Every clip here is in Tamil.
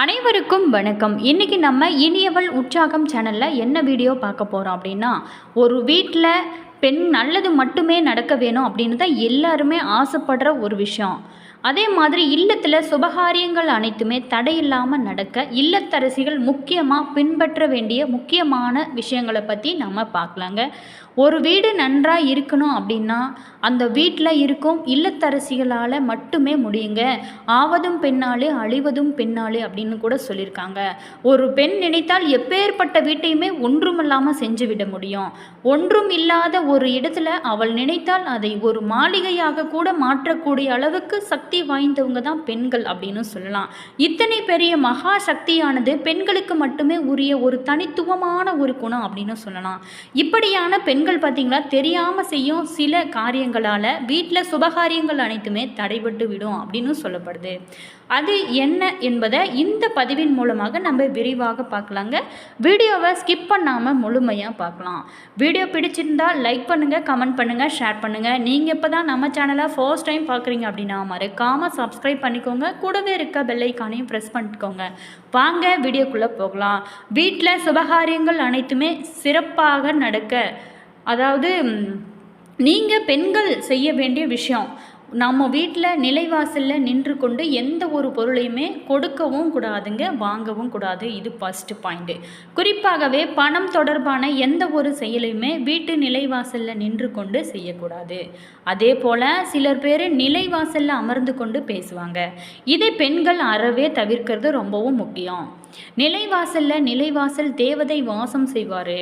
அனைவருக்கும் வணக்கம். இன்றைக்கி நம்ம இனியவள் உற்சாகம் சேனலில் என்ன வீடியோ பார்க்க போகிறோம் அப்படின்னா ஒரு வீட்டில் பெண் நல்லது மட்டுமே நடக்க வேணும் அப்படின்னு தான் எல்லாருமே ஆசைப்படுற ஒரு விஷயம். அதே மாதிரி இல்லத்தில் சுபகாரியங்கள் அனைத்துமே தடையில்லாமல் நடக்க இல்லத்தரசிகள் முக்கியமாக பின்பற்ற வேண்டிய முக்கியமான விஷயங்களை பற்றி நம்ம பார்க்கலாங்க. ஒரு வீடு நன்றாக இருக்கணும் அப்படின்னா அந்த வீட்டில் இருக்கும் இல்லத்தரசிகளால் மட்டுமே முடியுங்க. ஆவதும் பெண்ணாலே அழிவதும் பெண்ணாலே அப்படின்னு கூட சொல்லியிருக்காங்க. ஒரு பெண் நினைத்தால் எப்பேற்பட்ட வீட்டையுமே ஒன்றுமில்லாமல் செஞ்சு விட முடியும். ஒன்றும் இல்லாத ஒரு இடத்துல அவள் நினைத்தால் அதை ஒரு மாளிகையாக கூட மாற்றக்கூடிய அளவுக்கு சக்தி வாய்ந்தவங்க தான் பெண்கள் அப்படின்னு சொல்லலாம். இத்தனை பெரிய மகா சக்தியானது பெண்களுக்கு மட்டுமே உரிய ஒரு தனித்துவமான ஒரு குணம் அப்படின்னு சொல்லலாம். இப்படியான பெண்கள் பார்த்திங்களா தெரியாமல் செய்யும் சில காரியங்களால் வீட்டில் சுபகாரியங்கள் அனைத்துமே தடைபட்டு விடும் அப்படின்னு சொல்லப்படுது. அது என்ன என்பதை இந்த பதிவின் மூலமாக நம்ம விரிவாக பார்க்கலாங்க. வீடியோவை ஸ்கிப் பண்ணாமல் முழுமையாக பார்க்கலாம். வீடியோ பிடிச்சிருந்தால் லைக் பண்ணுங்கள் கமெண்ட் பண்ணுங்கள் ஷேர் பண்ணுங்கள் நீங்கள் இப்போ தான் நம்ம சேனலை ஃபர்ஸ்ட் டைம் பார்க்குறீங்க அப்படின்னா மறக்காமல் சப்ஸ்கிரைப் பண்ணிக்கோங்க. கூடவே இருக்க பெல்லைக்கானையும் ப்ரெஸ் பண்ணிக்கோங்க. வாங்க வீடியோக்குள்ளே போகலாம். வீட்டில் சுபகாரியங்கள் அனைத்துமே சிறப்பாக நடக்க. அதாவது நீங்கள் பெண்கள் செய்ய வேண்டிய விஷயம். நம்ம வீட்டில் நிலைவாசலில் நின்று கொண்டு எந்த ஒரு பொருளையுமே கொடுக்கவும் கூடாதுங்க வாங்கவும் கூடாது. இது ஃபஸ்ட்டு பாயிண்ட்டு குறிப்பாகவே பணம் தொடர்பான எந்த ஒரு செயலையுமே வீட்டு நிலைவாசலில் நின்று கொண்டு செய்யக்கூடாது. அதே போல் சிலர் பேர் நிலைவாசலில் அமர்ந்து கொண்டு பேசுவாங்க. இதை பெண்கள் அறவே தவிர்க்கிறது ரொம்பவும் முக்கியம். நிலைவாசலில் நிலைவாசல் தேவதை வாசம் செய்வார்.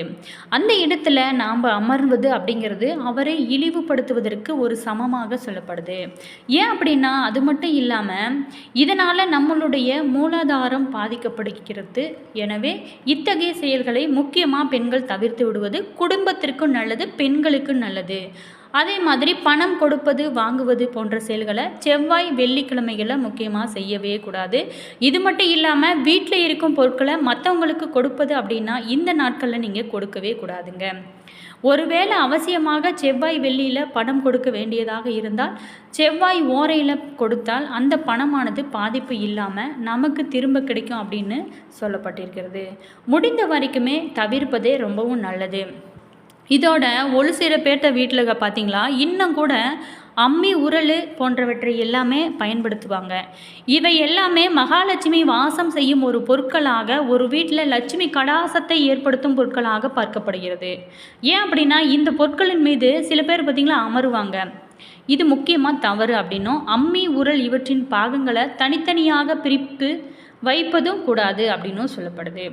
அந்த இடத்துல நாம் அமர்வது அப்படிங்கிறது அவரை இழிவுபடுத்துவதற்கு ஒரு சமமாக சொல்லப்படுது. ஏன் அப்படின்னா அது மட்டும் இல்லாமல் இதனால் நம்மளுடைய மூலாதாரம் பாதிக்கப்படுகிறது. எனவே இத்தகைய செயல்களை முக்கியமாக பெண்கள் தவிர்த்து விடுவது குடும்பத்திற்கும் நல்லது பெண்களுக்கும் நல்லது. அதே மாதிரி பணம் கொடுப்பது வாங்குவது போன்ற செயல்களை செவ்வாய் வெள்ளிக்கிழமைகளில் முக்கியமாக செய்யவே கூடாது. இது மட்டும் இல்லாமல் வீட்டில் இருக்கும் பொருட்களை மற்றவங்களுக்கு கொடுப்பது அப்படின்னா இந்த நாட்களில் நீங்கள் கொடுக்கவே கூடாதுங்க. ஒருவேளை அவசியமாக செவ்வாய் வெள்ளியில் பணம் கொடுக்க வேண்டியதாக இருந்தால் செவ்வாய் ஓரையில் கொடுத்தால் அந்த பணமானது பாதிப்பு இல்லாமல் நமக்கு திரும்ப கிடைக்கும் அப்படின்னு சொல்லப்பட்டிருக்கிறது. முடிந்த வரைக்குமே தவிர்ப்பதே ரொம்பவும் நல்லது. இதோட ஒரு சில பேர்த்த வீட்டில் பார்த்தீங்களா இன்னும் கூட அம்மி உரல் போன்றவற்றை எல்லாமே பயன்படுத்துவாங்க. இவை எல்லாமே மகாலட்சுமி வாசம் செய்யும் ஒரு பொருட்களாக ஒரு வீட்டில் லட்சுமி கடாசத்தை ஏற்படுத்தும் பொருட்களாக பார்க்கப்படுகிறது. ஏன் அப்படின்னா இந்த பொருட்களின் மீது சில பேர் பார்த்திங்களா அமருவாங்க. இது முக்கியமாக தவறு அப்படின்னும் அம்மி உரல் இவற்றின் பாகங்களை தனித்தனியாக பிரிப்பு வைப்பதும் கூடாது அப்படின்னும் சொல்லப்படுது.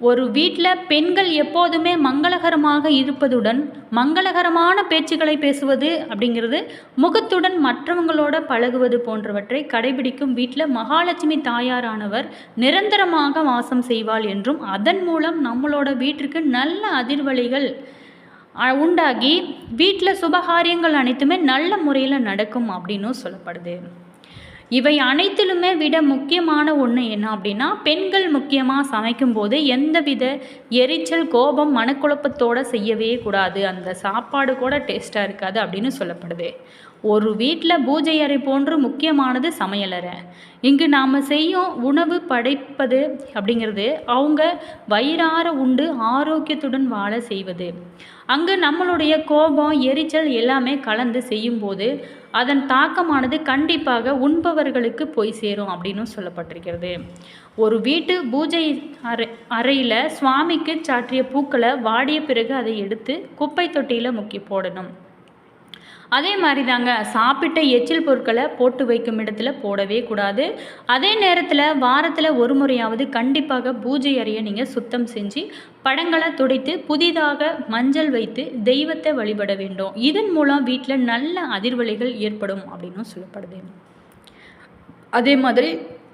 ஒரு வீட்டில் பெண்கள் எப்போதுமே மங்களகரமாக இருப்பதுடன் மங்களகரமான பேச்சுக்களை பேசுவது அப்படிங்கிறது முகத்துடன் மற்றவங்களோட பழகுவது போன்றவற்றை கடைபிடிக்கும் வீட்டில் மகாலட்சுமி தாயாரானவர் நிரந்தரமாக வாசம் செய்வாள் என்றும் அதன் மூலம் நம்மளோட வீட்டிற்கு நல்ல அதிர்வலிகள் உண்டாகி வீட்டில் சுபகாரியங்கள் அனைத்துமே நல்ல முறையில் நடக்கும் அப்படின்னும் சொல்லப்படுது. இவை அனைத்திலுமே விட முக்கியமான ஒன்று என்ன அப்படின்னா பெண்கள் முக்கியமாக சமைக்கும்போது எந்தவித எரிச்சல் கோபம் மனக்குழப்பத்தோடு செய்யவே கூடாது. அந்த சாப்பாடு கூட டேஸ்ட்டாக இருக்காது அப்படின்னு சொல்லப்படுது. ஒரு வீட்டில் பூஜை அறை போன்று முக்கியமானது சமையலறை இங்கு நாம் செய்யும் உணவு படைப்பது அப்படிங்கிறது அவங்க வயிறார உண்டு ஆரோக்கியத்துடன் வாழ செய்வது. அங்கு நம்மளுடைய கோபம் எரிச்சல் எல்லாமே கலந்து செய்யும்போது அதன் தாக்கமானது கண்டிப்பாக உண்பவர்களுக்கு போய் சேரும் அப்படின்னு சொல்லப்பட்டிருக்கிறது. ஒரு வீட்டு பூஜை அறை அறையில் சுவாமிக்கு சாற்றிய பூக்களை வாடிய பிறகு அதை எடுத்து குப்பை தொட்டியில் முக்கி போடணும். அதே மாதிரி தாங்க சாப்பிட்ட எச்சில் பொருட்களை போட்டு வைக்கும் இடத்துல போடவே கூடாது. அதே நேரத்தில் வாரத்தில் ஒரு முறையாவது கண்டிப்பாக பூஜை அறையை நீங்கள் சுத்தம் செஞ்சு படங்களை துடைத்து புதிதாக மஞ்சள் வைத்து தெய்வத்தை வழிபட வேண்டும். இதன் மூலம் வீட்டில் நல்ல அதிர்வலைகள் ஏற்படும் அப்படின்னு சொல்லப்படுது. அதே மாதிரி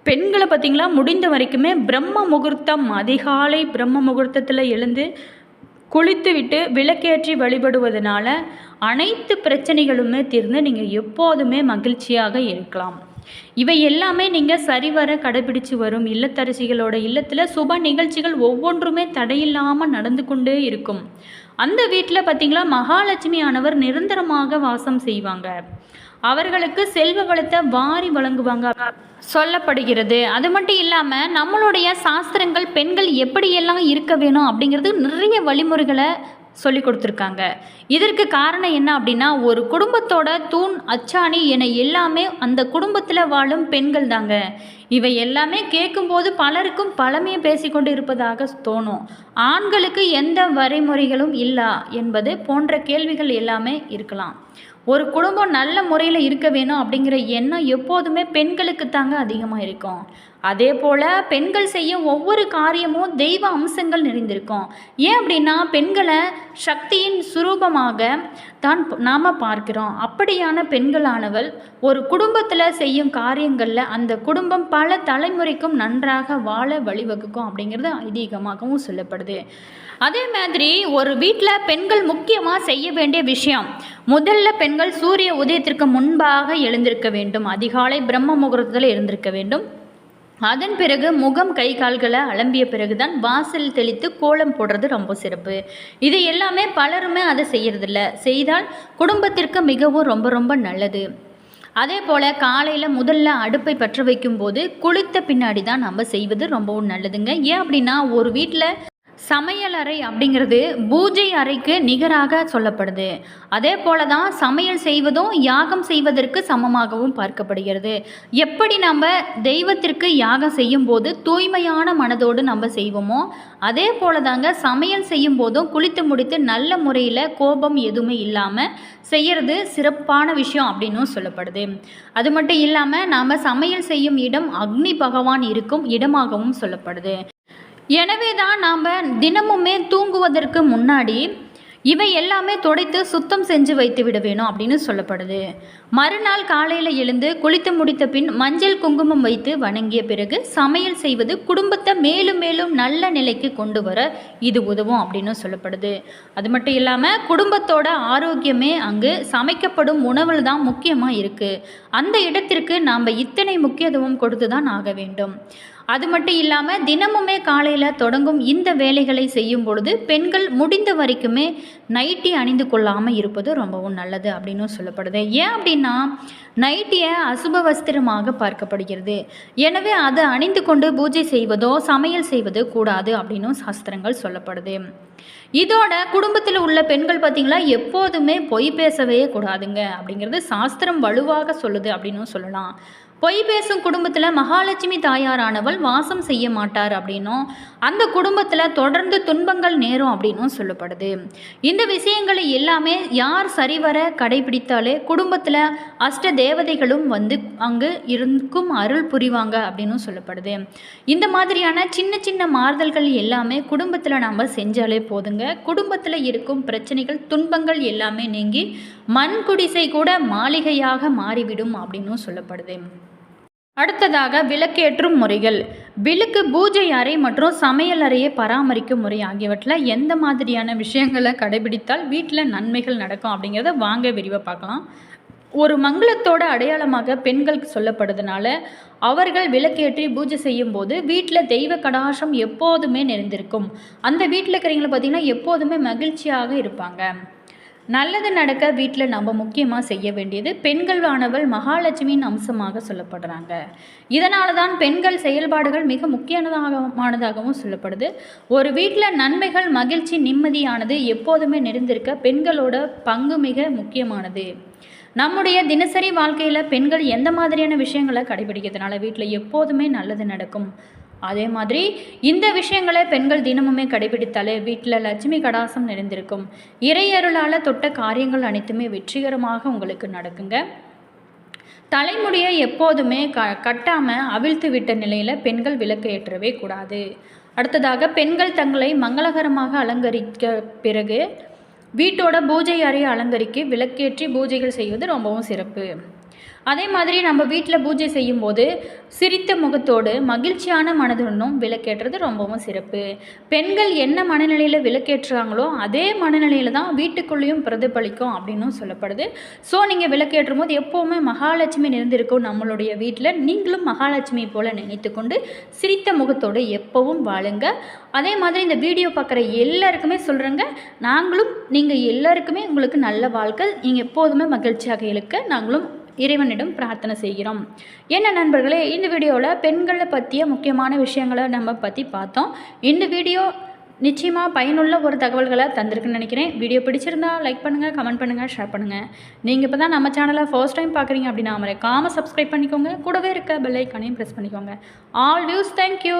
பெண்களை பார்த்திங்களா முடிந்த வரைக்குமே பிரம்ம முகூர்த்தம் அதிகாலை பிரம்ம முகூர்த்தத்தில் எழுந்து குளித்துவிட்டு விளக்கேற்றி வழிபடுவதனால அனைத்து பிரச்சனைகளுமே தீர்ந்து நீங்கள் எப்போதுமே மகிழ்ச்சியாக இருக்கலாம். இவை எல்லாமே நீங்கள் சரிவர கடைபிடிச்சு வரும் இல்லத்தரசிகளோட இல்லத்தில் சுப நிகழ்ச்சிகள் ஒவ்வொன்றுமே தடையில்லாமல் நடந்து கொண்டே இருக்கும். அந்த வீட்டில் பார்த்திங்களா மகாலட்சுமி ஆனவர் நிரந்தரமாக வாசம் செய்வாங்க. அவர்களுக்கு செல்வ வளத்தை வாரி வழங்குவாங்க. சொல்லப்படுகிறது. அது மட்டும் இல்லாமல் நம்மளுடைய சாஸ்திரங்கள் பெண்கள் எப்படியெல்லாம் இருக்க வேணும் அப்படிங்கிறது நிறைய வழிமுறைகளை சொல்லி கொடுத்துருக்காங்க. இதற்கு காரணம் என்ன அப்படின்னா ஒரு குடும்பத்தோட தூண் அச்சாணி என எல்லாமே அந்த குடும்பத்தில் வாழும் பெண்கள் தாங்க. இவை எல்லாமே கேட்கும்போது பலருக்கும் பழமையை பேசிக்கொண்டு இருப்பதாக தோணும். ஆண்களுக்கு எந்த வரைமுறைகளும் இல்லா என்பது போன்ற கேள்விகள் எல்லாமே இருக்கலாம். ஒரு குடும்பம் நல்ல முறையில் இருக்க வேணும் அப்படிங்கிற எண்ணம் எப்போதுமே பெண்களுக்கு தாங்க அதிகமாக இருக்கும். அதே போல் பெண்கள் செய்யும் ஒவ்வொரு காரியமும் தெய்வ அம்சங்கள் நிறைந்திருக்கும். ஏன் அப்படின்னா பெண்களை சக்தியின் சுரூபமாக தான் நாம் பார்க்கிறோம். அப்படியான பெண்களானவள் ஒரு குடும்பத்தில் செய்யும் காரியங்களில் அந்த குடும்பம் பல தலைமுறைக்கும் நன்றாக வாழ வழிவகுக்கும் அப்படிங்கிறது ஐதீகமாகவும் சொல்லப்படுது. அதே மாதிரி ஒரு வீட்டில் பெண்கள் முக்கியமாக செய்ய வேண்டிய விஷயம் முதல்ல பெண்கள் சூரிய உதயத்திற்கு முன்பாக எழுந்திருக்க வேண்டும். அதிகாலை பிரம்ம முகூர்த்தத்தில் எழுந்திருக்க வேண்டும். அதன் பிறகு முகம் கை கால்களை அலம்பிய பிறகுதான் வாசல் தெளித்து கோலம் போடுறது ரொம்ப சிறப்பு. இது எல்லாமே பலருமே அதை செய்யறதில்ல. செய்தால் குடும்பத்திற்கு மிகவும் ரொம்ப ரொம்ப நல்லது. அதே போல் காலையில் முதல்ல அடுப்பை பற்ற வைக்கும்போது குளித்த பின்னாடி தான் நம்ம செய்வது ரொம்பவும் நல்லதுங்க. ஏன் அப்படின்னா ஒரு வீட்டில் சமையலறை அப்படிங்கிறது பூஜை அறைக்கு நிகராக சொல்லப்படுது. அதே போல தான் சமையல் செய்வதும் யாகம் செய்வதற்கு சமமாகவும் பார்க்கப்படுகிறது. எப்படி நம்ம தெய்வத்திற்கு யாகம் செய்யும் போது தூய்மையான மனதோடு நம்ம செய்வோமோ அதே போல தாங்க சமையல் செய்யும் போதும் குளித்து முடித்து நல்ல முறையில் கோபம் எதுவுமே இல்லாமல் செய்கிறது சிறப்பான விஷயம் அப்படின்னும் சொல்லப்படுது. அது மட்டும் இல்லாமல் நாம் சமையல் செய்யும் இடம் அக்னி பகவான் இருக்கும் இடமாகவும் சொல்லப்படுது. எனவே தான் நாம் தினமுமே தூங்குவதற்கு முன்னாடி இவை எல்லாமே துடைத்து சுத்தம் செஞ்சு வைத்து விட வேணும் அப்படின்னு சொல்லப்படுது. மறுநாள் காலையில் எழுந்து குளித்து முடித்த பின் மஞ்சள் குங்குமம் வைத்து வணங்கிய பிறகு சமையல் செய்வது குடும்பத்தை மேலும் மேலும் நல்ல நிலைக்கு கொண்டு வர இது உதவும் அப்படின்னு சொல்லப்படுது. அது மட்டும் இல்லாமல் குடும்பத்தோட ஆரோக்கியமே அங்கு சமைக்கப்படும் உணவில் தான் முக்கியமாக இருக்குது அந்த இடத்திற்கு நாம் இத்தனை முக்கியத்துவம் கொடுத்து தான் ஆக வேண்டும். அது மட்டும் இல்லாமல் தினமுமே காலையில் தொடங்கும் இந்த வேலைகளை செய்யும் பொழுது பெண்கள் முடிந்த வரைக்குமே நைட்டி அணிந்து கொள்ளாமல் இருப்பது ரொம்பவும் நல்லது அப்படின்னு சொல்லப்படுது. ஏன் அப்படின்னா நைட்டியை அசுப வஸ்திரமாக பார்க்கப்படுகிறது. எனவே அதை அணிந்து கொண்டு பூஜை செய்வதோ சமையல் செய்வது கூடாது அப்படின்னும் சாஸ்திரங்கள் சொல்லப்படுது. இதோட குடும்பத்தில் உள்ள பெண்கள் பார்த்திங்களா எப்போதுமே பொய் பேசவே கூடாதுங்க. அப்படிங்கிறது சாஸ்திரம் வலுவாக சொல்லுது அப்படின்னும் சொல்லலாம். பொய் பேசும் குடும்பத்தில் மகாலட்சுமி தாயாரானவள் வாசம் செய்ய மாட்டார் அப்படின்னும் அந்த குடும்பத்தில் தொடர்ந்து துன்பங்கள் நேரும் அப்படின்னும் சொல்லப்படுது. இந்த விஷயங்களை எல்லாமே யார் சரிவர கடைபிடித்தாலே குடும்பத்தில் அஷ்ட தேவதைகளும் வந்து அங்கு இருக்கும் அருள் புரிவாங்க அப்படின்னும் சொல்லப்படுது. இந்த மாதிரியான சின்ன சின்ன மாறுதல்கள் எல்லாமே குடும்பத்தில் நம்ம செஞ்சாலே போதுங்க. குடும்பத்தில் இருக்கும் பிரச்சனைகள் துன்பங்கள் எல்லாமே நீங்கி மண் குடிசை கூட மாளிகையாக மாறிவிடும் அப்படின்னும் சொல்லப்படுது. அடுத்ததாக விளக்கேற்றும் முறைகள். விளக்கு பூஜை அறை மற்றும் சமையல் அறையை பராமரிக்கும் முறை ஆகியவற்றில் எந்த மாதிரியான விஷயங்களை கடைபிடித்தால் வீட்டில் நன்மைகள் நடக்கும் அப்படிங்கிறத வாங்க விரிவாக பார்க்கலாம். ஒரு மங்களத்தோட அடையாளமாக பெண்களுக்கு சொல்லப்படுறதுனால அவர்கள் விளக்கேற்றி பூஜை செய்யும் போது வீட்டில் தெய்வ கடாசம் எப்போதுமே நிறைந்திருக்கும். அந்த வீட்டில் இருக்கிறவங்கள பார்த்திங்கன்னா எப்போதுமே மகிழ்ச்சியாக இருப்பாங்க. நல்லது நடக்க வீட்டில் நம்ம முக்கியமாக செய்ய வேண்டியது பெண்கள் ஆனவள் மகாலட்சுமியின் அம்சமாக சொல்லப்படுறாங்க. இதனால தான் பெண்கள் செயல்பாடுகள் மிக முக்கியமானதாகவும் சொல்லப்படுது. ஒரு வீட்டில் நன்மைகள் மகிழ்ச்சி நிம்மதியானது எப்போதுமே நிறைந்திருக்க பெண்களோட பங்கு மிக முக்கியமானது. நம்முடைய தினசரி வாழ்க்கையில் பெண்கள் எந்த மாதிரியான விஷயங்களை கடைபிடிக்கிறதுனால வீட்டில் எப்போதுமே நல்லது நடக்கும்? அதே மாதிரி இந்த விஷயங்களை பெண்கள் தினமுமே கடைபிடித்தாலே வீட்டில் லட்சுமி கடாசம் நிறைந்திருக்கும். இறையருளால் தொட்ட காரியங்கள் அனைத்துமே வெற்றிகரமாக உங்களுக்கு நடக்குங்க. தலைமுடியை எப்போதுமே க கட்டாமல் அவிழ்த்து விட்ட நிலையில் பெண்கள் விளக்கு ஏற்றவே கூடாது. அடுத்ததாக பெண்கள் தங்களை மங்களகரமாக அலங்கரிக்க பிறகு வீட்டோட பூஜை அறையை அலங்கரிக்க விளக்கேற்றி பூஜைகள் செய்வது ரொம்பவும் சிறப்பு. அதே மாதிரி நம்ம வீட்டில் பூஜை செய்யும்போது சிரித்த முகத்தோடு மகிழ்ச்சியான மனதுடனும் விளக்கேற்றுறது ரொம்பவும் சிறப்பு. பெண்கள் என்ன மனநிலையில் விளக்கேற்றுறாங்களோ அதே மனநிலையில் தான் வீட்டுக்குள்ளேயும் பிரதிபலிக்கும் அப்படின்னும் சொல்லப்படுது. ஸோ நீங்கள் விளக்கேற்றும் போது எப்போவுமே மகாலட்சுமி நிறைந்திருக்கும் நம்மளுடைய வீட்டில் நீங்களும் மகாலட்சுமி போல் நினைத்து கொண்டு சிரித்த முகத்தோடு எப்போவும் வாழுங்க. அதே மாதிரி இந்த வீடியோ பார்க்குற எல்லாருக்குமே சொல்கிறேங்க நாங்களும் நீங்கள் எல்லாருக்குமே உங்களுக்கு நல்ல வாழ்க்கை நீங்கள் எப்போதுமே மகிழ்ச்சியாக இருக்க நாங்களும் இறைவனிடம் பிரார்த்தனை செய்கிறோம். என்ன நண்பர்களே இந்த வீடியோவில் பெண்களை பற்றிய முக்கியமான விஷயங்களை நம்ம பற்றி பார்த்தோம். இந்த வீடியோ நிச்சயமாக பயனுள்ள ஒரு தகவல்களை தந்திருக்குன்னு நினைக்கிறேன். வீடியோ பிடிச்சிருந்தா லைக் பண்ணுங்கள் கமெண்ட் பண்ணுங்கள் ஷேர் பண்ணுங்கள் நீங்கள் இப்போ தான் நம்ம சேனலை ஃபர்ஸ்ட் டைம் பார்க்குறீங்க அப்படின்னா மறக்காமல் சப்ஸ்கிரைப் பண்ணிக்கோங்க. கூடவே இருக்க பெல் ஐக்கானையும் ப்ரெஸ் பண்ணிக்கோங்க. All views thank you